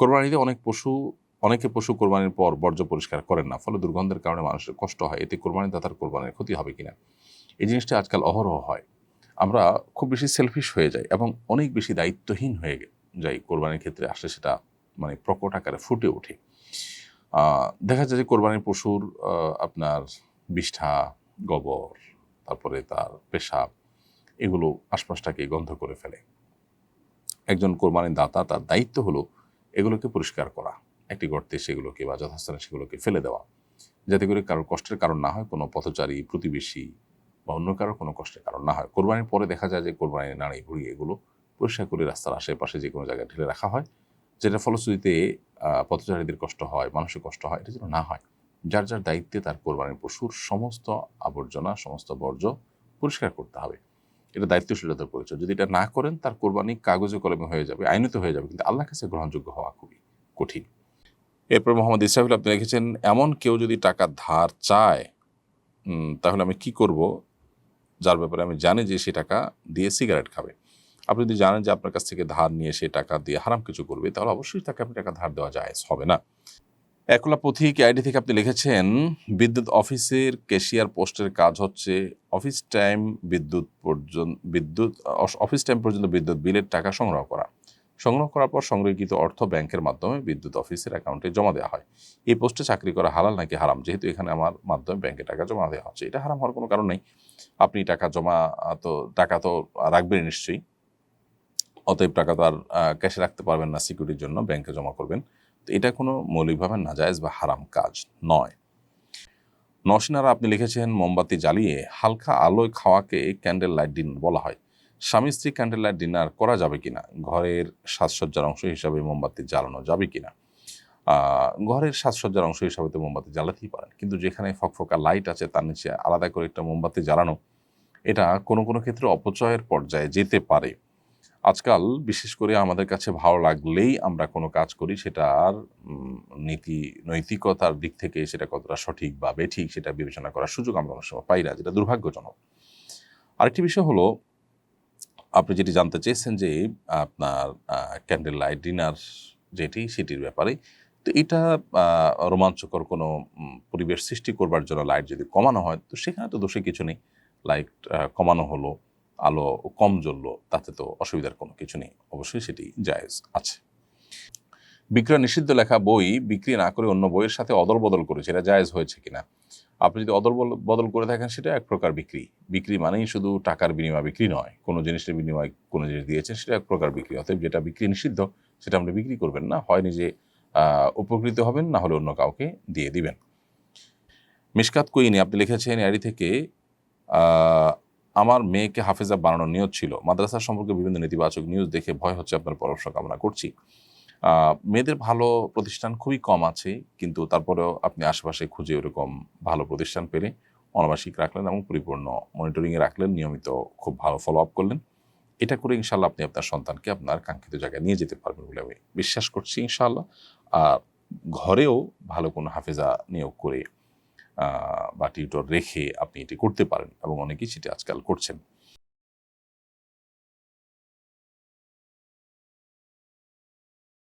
কোরবানিতে অনেক পশু, অনেকে পশু কোরবানির পর বর্জ্য পরিষ্কার করেন না, ফলে দুর্গন্ধের কারণে মানুষের কষ্ট হয়। এতে কোরবানি দাতার কোরবানির ক্ষতি হবে কিনা? এই জিনিসটা আজকাল অহরহ হয়। আমরা খুব বেশি সেলফিশ হয়ে যাই এবং অনেক বেশি দায়িত্বহীন হয়ে যাই কোরবানির ক্ষেত্রে আসলে সেটা মানে প্রকট আকারে ফুটে ওঠে। দেখা যায় যে কোরবানির পশুর আপনার বিষ্ঠা, গোবর, তারপরে তার পেশাব এগুলো আশপাশটাকে গন্ধ করে ফেলে। একজন কোরবানির দাতা তার দায়িত্ব হলো এগুলোকে পরিষ্কার করা, একটি গর্তে সেগুলোকে বা যথাস্থানে সেগুলোকে ফেলে দেওয়া, যাতে করে কারোর কষ্টের কারণ না হয়, কোনো পথচারী, প্রতিবেশী বা অন্য কারোর কোনো কষ্টের কারণ না হয়। কোরবানির পরে দেখা যায় যে কোরবানির নাড়ি ভুড়ি এগুলো পরিষ্কার করে রাস্তার আশেপাশে যে কোনো জায়গায় ঢেলে রাখা হয়, যেটা ফলশ্রুতিতে পথচারীদের কষ্ট হয়, মানুষের কষ্ট হয়, এটা যেন না হয়। যার যার দায়িত্বে তার কোরবানির পশুর সমস্ত আবর্জনা, সমস্ত বর্জ্য পরিষ্কার করতে হবে। এটা দায়িত্বশীলতার পরিচয়। যদি এটা না করেন, তার কোরবানি কাগজে কলমে হয়ে যাবে, আইনত হয়ে যাবে, কিন্তু আল্লাহ কাছে গ্রহণযোগ্য হওয়া খুবই কঠিন। এরপর মোহাম্মদ ইসরাফিল, আপনি লিখেছেন এমন কেউ যদি টাকা ধার চায় তাহলে আমি কি করব? যার ব্যাপারে আমি জানি যে সে টাকা দিয়ে সিগারেট খাবে। আপনি যদি জানেন যে আপনার কাছ থেকে ধার নিয়ে সে টাকা দিয়ে হারাম কিছু করবে, তাহলে অবশ্যই তাকে আপনি টাকা ধার দেওয়া যায় হবে না। একলা পথিক আইডি থেকে আপনি লিখেছেন, বিদ্যুৎ অফিসের ক্যাশিয়ার পোস্টের কাজ হচ্ছে অফিস টাইম বিদ্যুৎ পর্যন্ত, বিদ্যুৎ অফিস টাইম পর্যন্ত বিদ্যুৎ বিলের টাকা সংগ্রহ করা। সংগ্রহ করার পর সংগৃহীত অর্থ ব্যাংকের মাধ্যমে বিদ্যুৎ অফিসের অ্যাকাউন্টে জমা দেওয়া হয়। এই পোস্টে চাকরি করা হালাল নাকি হারাম? যেহেতু এখানে আমার মাধ্যমে ব্যাংকে টাকা জমা দেওয়া হচ্ছে। এটা হারাম হওয়ার কোনো কারণ নেই। আপনি টাকা জমা তো টাকা তো রাখবেন নিশ্চয়ই। অতএব টাকা তো আর ক্যাশে রাখতে পারবেন না সিকিউরিটির জন্য। ব্যাংকে জমা করবেন। এটা কোনো মৌলিকভাবে নাজায়েজ বা হারাম কাজ নয়। নসিনারা আপনি লিখেছেন, মোমবাতি জ্বালিয়ে হালকা আলোয় খাওয়াকে ক্যান্ডেল লাইট ডিনার বলা হয়। স্বামী স্ত্রী ক্যান্ডেল লাইট ডিনার করা যাবে কিনা? ঘরের সাজসজ্জার অংশ হিসাবে মোমবাতি জ্বালানো যাবে কিনা? ঘরের সাজসজ্জার অংশ হিসাবে তো মোমবাতি জ্বালাতেই পারেন। কিন্তু যেখানে ফকফকা লাইট আছে, তার নিচে আলাদা করে একটা মোমবাতি জ্বালানো, এটা কোনো কোনো ক্ষেত্রে অপচয়ের পর্যায়ে যেতে পারে। আজকাল বিশেষ করে আমাদের কাছে ভালো লাগলেই আমরা কোনো কাজ করি সেটার উম, নীতি নৈতিকতার দিক থেকে সেটা কতটা সঠিক বা বেঠিক সেটা বিবেচনা করার সুযোগ আমরা অনেক সময় পাই না যেটা দুর্ভাগ্যজনক। আরেকটি বিষয় হলো আপনি যেটি জানতে চেয়েছেন যে আপনার ক্যান্ডেল লাইট ডিনার যেটি সেটির ব্যাপারে তো এটা রোমাঞ্চকর কোনো পরিবেশ সৃষ্টি করবার জন্য লাইট যদি কমানো হয় তো সেখানে তো দোষে কিছু নেই। লাইট কমানো হলো। আলো কম জ্বললো, তাতে তো অসুবিধার কোনো কিছু নেই। অবশ্যই সেটি জায়েজ আছে। বিক্রয় নিষিদ্ধ লেখা বই বিক্রি না করে অন্য বইয়ের সাথে অদল বদল করেছে, এটা জায়েজ হয়েছে কিনা? আপনি যদি অদল বদল করে থাকেন, সেটা এক প্রকার বিক্রি। বিক্রি মানেই শুধু টাকার বিনিময় বিক্রি নয়, কোনো জিনিসের বিনিময় কোনো জিনিস দিয়েছেন, সেটা এক প্রকার বিক্রি। অতএব যেটা বিক্রি নিষিদ্ধ, সেটা আপনি বিক্রি করবেন না, হয় নিজে উপকৃত হবেন, না হলে অন্য কাউকে দিয়ে দিবেন। মিশকাত কুইনি, আপনি লিখেছেন এরি থেকে আমার মেয়েকে হাফেজা বানানোর নিয়ত ছিল। মাদ্রাসা সম্পর্কে বিভিন্ন নেতিবাচক নিউজ দেখে ভয় হচ্ছে আপনার পরামর্শ কামনা করছি। মেয়েদের ভালো প্রতিষ্ঠান খুবই কম আছে, কিন্তু তারপরেও আপনি আশেপাশে খুঁজে ওরকম ভালো প্রতিষ্ঠান পেলে অনাবাসিক রাখলেন এবং পরিপূর্ণ মনিটরিংয়ে রাখলেন, নিয়মিত খুব ভালো ফলো আপ করলেন। এটা করে ইনশাল্লাহ আপনি আপনার সন্তানকে আপনার কাঙ্ক্ষিত জায়গায় নিয়ে যেতে পারবেন বলে আমি বিশ্বাস করছি ইনশাল্লাহ আর ঘরেও ভালো কোনো হাফেজা নিয়োগ করে বা টিউটর রেখে আপনি এটি করতে পারেন এবং অনেকেই সেটি আজকাল করছেন।